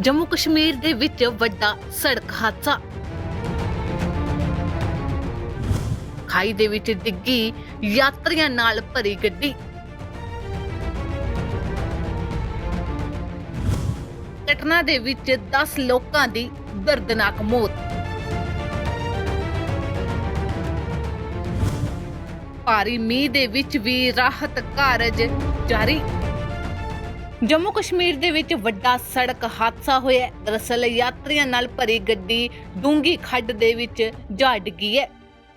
ਜੰਮੂ ਕਸ਼ਮੀਰ ਦੇ ਵਿੱਚ ਵੱਡਾ ਸੜਕ ਹਾਦਸਾ। ਖਾਈ ਦੇ ਵਿੱਚ ਡਿੱਗੀ ਯਾਤਰੀਆਂ ਨਾਲ ਭਰੀ ਗੱਡੀ। ਘਟਨਾ ਦੇ ਵਿੱਚ 10 ਲੋਕਾਂ ਦੀ ਦਰਦਨਾਕ ਮੌਤ। ਭਾਰੀ ਮੀਂਹ ਦੇ ਵਿੱਚ ਵੀ ਰਾਹਤ ਕਾਰਜ ਜਾਰੀ। ਜੰਮੂ ਕਸ਼ਮੀਰ ਦੇ ਵਿੱਚ ਵੱਡਾ ਸੜਕ ਹਾਦਸਾ ਹੋਇਆ ਹੈ। ਦਰਅਸਲ ਯਾਤਰੀਆਂ ਨਾਲ ਭਰੀ ਗੱਡੀ ਡੂੰਗੀ ਖੱਡ ਦੇ ਵਿੱਚ ਜਾ ਡਿੱਗੀ ਹੈ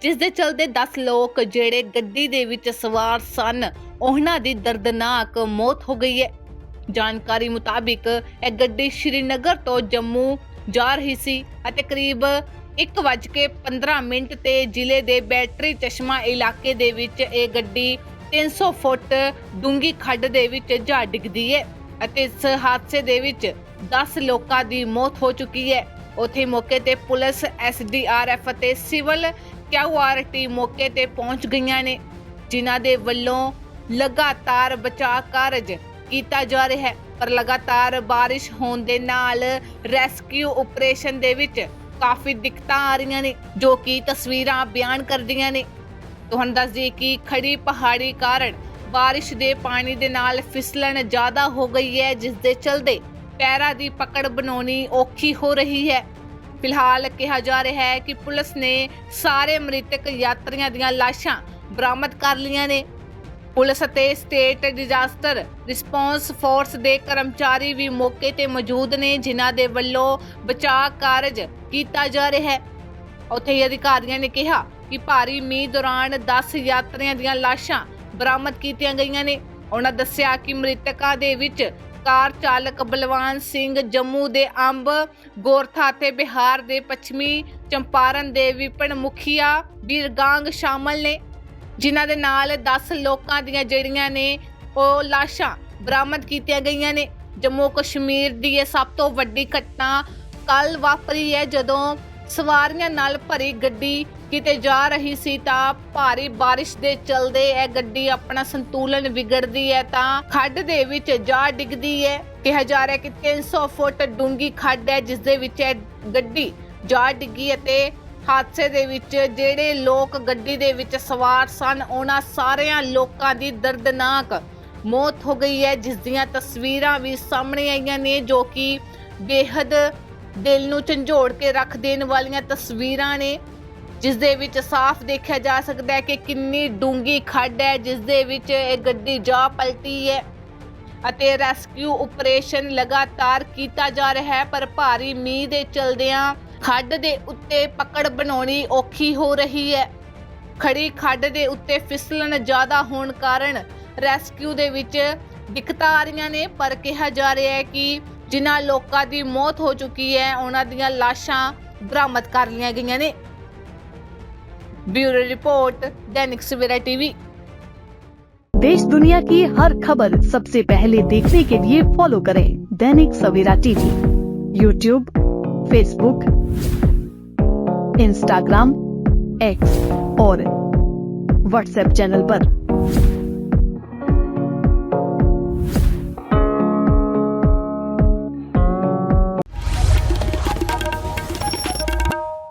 ਜਿਸ ਦੇ ਚਲਦੇ 10 ਲੋਕ ਜਿਹੜੇ ਗੱਡੀ ਦੇ ਵਿੱਚ ਸਵਾਰ ਸਨ, ਉਹਨਾਂ ਦੀ ਦਰਦਨਾਕ ਮੌਤ ਹੋ ਗਈ ਹੈ ਜਾਣਕਾਰੀ ਮੁਤਾਬਿਕ ਇਹ ਗੱਡੀ ਸ਼੍ਰੀਨਗਰ ਤੋਂ ਜੰਮੂ ਜਾ ਰਹੀ ਸੀ ਅਤੇ ਕਰੀਬ 1:15 ਮਿੰਟ ਤੇ ਜ਼ਿਲ੍ਹੇ ਦੇ ਬੈਟਰੀ ਚਸ਼ਮਾ ਇਲਾਕੇ ਦੇ ਵਿੱਚ ਇਹ ਗੱਡੀ 300 ਫੁੱਟ ਡੂੰਗੀ ਖੱਡ ਦੇ ਵਿੱਚ ਜਾ ਡਿੱਗਦੀ ਹੈ ਅਤੇ ਇਸ ਹਾਦਸੇ ਦੇ ਵਿੱਚ 10 ਲੋਕਾਂ ਦੀ ਮੌਤ ਹੋ ਚੁੱਕੀ ਹੈ ਉਥੇ ਮੌਕੇ ਤੇ ਪੁਲਿਸ ਐਸਡੀਆਰਐਫ ਅਤੇ ਸਿਵਲ ਕਿਊਆਰ ਟੀਮ ਮੌਕੇ ਤੇ ਪਹੁੰਚ ਗਈਆਂ ਨੇ, ਜਿਨ੍ਹਾਂ ਦੇ ਵੱਲੋਂ ਲਗਾਤਾਰ ਬਚਾਅ ਕਾਰਜ ਕੀਤਾ ਜਾ ਰਿਹਾ ਹੈ। ਪਰ ਲਗਾਤਾਰ ਬਾਰਿਸ਼ ਹੋਣ ਦੇ ਨਾਲ ਰੈਸਕਿਊ ਆਪਰੇਸ਼ਨ ਦੇ ਵਿੱਚ ਕਾਫੀ ਦਿੱਕਤਾਂ ਆ ਰਹੀਆਂ ਨੇ, ਜੋ ਕਿ ਤਸਵੀਰਾਂ ਬਿਆਨ ਕਰਦੀਆਂ ਨੇ। ਤੁਹਾਨੂੰ ਦੱਸ ਦਈਏ ਕਿ ਖੜੀ ਪਹਾੜੀ ਕਾਰਨ ਬਾਰਿਸ਼ ਦੇ ਪਾਣੀ ਦੇ ਨਾਲ ਫਿਸਲਣ ਜ਼ਿਆਦਾ ਹੋ ਗਈ ਹੈ, ਜਿਸ ਦੇ ਚਲਦੇ ਪੈਰਾਂ ਦੀ ਪਕੜ ਬਣਾਉਣੀ ਔਖੀ ਹੋ ਰਹੀ ਹੈ। ਫਿਲਹਾਲ ਕਿਹਾ ਜਾ ਰਿਹਾ ਹੈ ਕਿ ਪੁਲਿਸ ਨੇ ਸਾਰੇ ਮ੍ਰਿਤਕ ਯਾਤਰੀਆਂ ਦੀਆਂ ਲਾਸ਼ਾਂ ਬਰਾਮਦ ਕਰ ਲਈਆਂ ਨੇ। ਪੁਲਿਸ ਅਤੇ ਸਟੇਟ ਡਿਜ਼ਾਸਟਰ ਰਿਸਪੌਂਸ ਫੋਰਸ ਦੇ ਕਰਮਚਾਰੀ ਵੀ ਮੌਕੇ ਤੇ ਮੌਜੂਦ ਨੇ, ਜਿਨ੍ਹਾਂ ਦੇ ਵੱਲੋਂ ਬਚਾਅ ਕਾਰਜ ਕੀਤਾ ਜਾ ਰਿਹਾ ਹੈ। ਉੱਥੇ ਹੀ ਅਧਿਕਾਰੀਆਂ ਨੇ ਕਿਹਾ ਕਿ ਭਾਰੀ ਮੀਂਹ ਦੌਰਾਨ 10 ਯਾਤਰੀਆਂ ਦੀਆਂ ਲਾਸ਼ਾਂ ਬਰਾਮਦ ਕੀਤੀਆਂ ਗਈਆਂ ਨੇ। ਉਹਨਾਂ ਦੱਸਿਆ ਕਿ ਮ੍ਰਿਤਕਾਂ ਦੇ ਵਿੱਚ ਕਾਰ ਚਾਲਕ ਬਲਵਾਨ ਸਿੰਘ ਜੰਮੂ ਦੇ ਅੰਬ, ਗੋਰਥਾ ਅਤੇ ਬਿਹਾਰ ਦੇ ਪੱਛਮੀ ਚੰਪਾਰਨ ਦੇ ਵਿਪਨ ਮੁਖੀਆ, ਬੀਰਗਾਂਗ ਸ਼ਾਮਲ ਨੇ। ਜਿਨ੍ਹਾਂ ਦੇ ਨਾਲ 10 ਲੋਕਾਂ ਦੀਆਂ ਜਿਹੜੀਆਂ ਨੇ, ਉਹ ਲਾਸ਼ਾਂ ਬਰਾਮਦ ਕੀਤੀਆਂ ਗਈਆਂ ਨੇ। ਜੰਮੂ ਕਸ਼ਮੀਰ ਦੀ ਇਹ ਸਭ ਤੋਂ ਵੱਡੀ ਘਟਨਾ ਕੱਲ ਵਾਪਰੀ ਹੈ ਜਦੋਂ ਸਵਾਰੀਆਂ ਨਾਲ ਭਰੀ ਗੱਡੀ ਕਿਤੇ ਜਾ ਰਹੀ ਸੀ ਤਾਂ ਭਾਰੀ ਬਾਰਿਸ਼ ਦੇ ਚਲਦੇ ਇਹ ਗੱਡੀ ਆਪਣਾ ਸੰਤੁਲਨ ਵਿਗੜਦੀ ਹੈ ਤਾਂ ਖੱਡ ਦੇ ਵਿੱਚ ਜਾ ਡਿੱਗਦੀ ਹੈ। ਕਿਹਾ ਜਾ ਰਿਹਾ ਕਿ 300 ਫੁੱਟ ਡੂੰਗੀ ਖੱਡ ਹੈ, ਜਿਸ ਦੇ ਵਿੱਚ ਇਹ ਗੱਡੀ ਜਾ ਡਿੱਗੀ ਅਤੇ ਹਾਦਸੇ ਦੇ ਵਿੱਚ ਜਿਹੜੇ ਲੋਕ ਗੱਡੀ ਦੇ ਵਿੱਚ ਸਵਾਰ ਸਨ, ਉਹਨਾਂ ਸਾਰਿਆਂ ਲੋਕਾਂ ਦੀ ਦਰਦਨਾਕ ਮੌਤ ਹੋ ਗਈ ਹੈ। ਜਿਸ ਦੀਆਂ ਤਸਵੀਰਾਂ ਵੀ ਸਾਹਮਣੇ ਆਈਆਂ ਨੇ, ਜੋ ਕਿ ਬੇहद ਦਿਲ ਨੂੰ ਝੰਜੋੜ ਕੇ ਰੱਖ ਦੇਣ ਵਾਲੀਆਂ ਤਸਵੀਰਾਂ ਨੇ। ਜਿਸ ਦੇ ਵਿੱਚ ਸਾਫ਼ ਦੇਖਿਆ ਜਾ ਸਕਦਾ ਹੈ ਕਿ ਕਿੰਨੀ ਡੂੰਗੀ ਖੱਡ ਹੈ, ਜਿਸ ਦੇ ਵਿੱਚ ਇਹ ਗੱਡੀ ਜਾ ਪਲਟੀ ਹੈ ਅਤੇ ਰੈਸਕਿਊ ਆਪਰੇਸ਼ਨ ਲਗਾਤਾਰ ਕੀਤਾ ਜਾ ਰਿਹਾ ਹੈ, ਪਰ ਭਾਰੀ ਮੀਂਹ ਦੇ ਚਲਦਿਆਂ ਖੱਡ ਦੇ ਉੱਤੇ ਪਕੜ ਬਣਾਉਣੀ ਔਖੀ ਹੋ ਰਹੀ ਹੈ। ਖੜੀ ਖੱਡ ਦੇ ਉੱਤੇ ਫਿਸਲਣ ਜ਼ਿਆਦਾ ਹੋਣ ਕਾਰਨ ਰੈਸਕਿਊ ਦੇ ਵਿੱਚ ਦਿੱਕਤਾਂ ਆ ਰਹੀਆਂ ਨੇ, ਪਰ ਕਿਹਾ ਜਾ ਰਿਹਾ ਹੈ ਕਿ ਜਿਨ੍ਹਾਂ ਲੋਕਾਂ ਦੀ ਮੌਤ ਹੋ ਚੁੱਕੀ ਹੈ, ਉਹਨਾਂ ਦੀਆਂ ਲਾਸ਼ਾਂ ਬਰਾਮਦ ਕਰ ਲਈਆਂ ਗਈਆਂ ਨੇ। ब्यूरो रिपोर्ट, दैनिक सवेरा टीवी देश दुनिया की हर खबर सबसे पहले देखने के लिए फॉलो करें Dainik Savera TV YouTube Facebook Instagram X और व्हाट्सएप चैनल पर।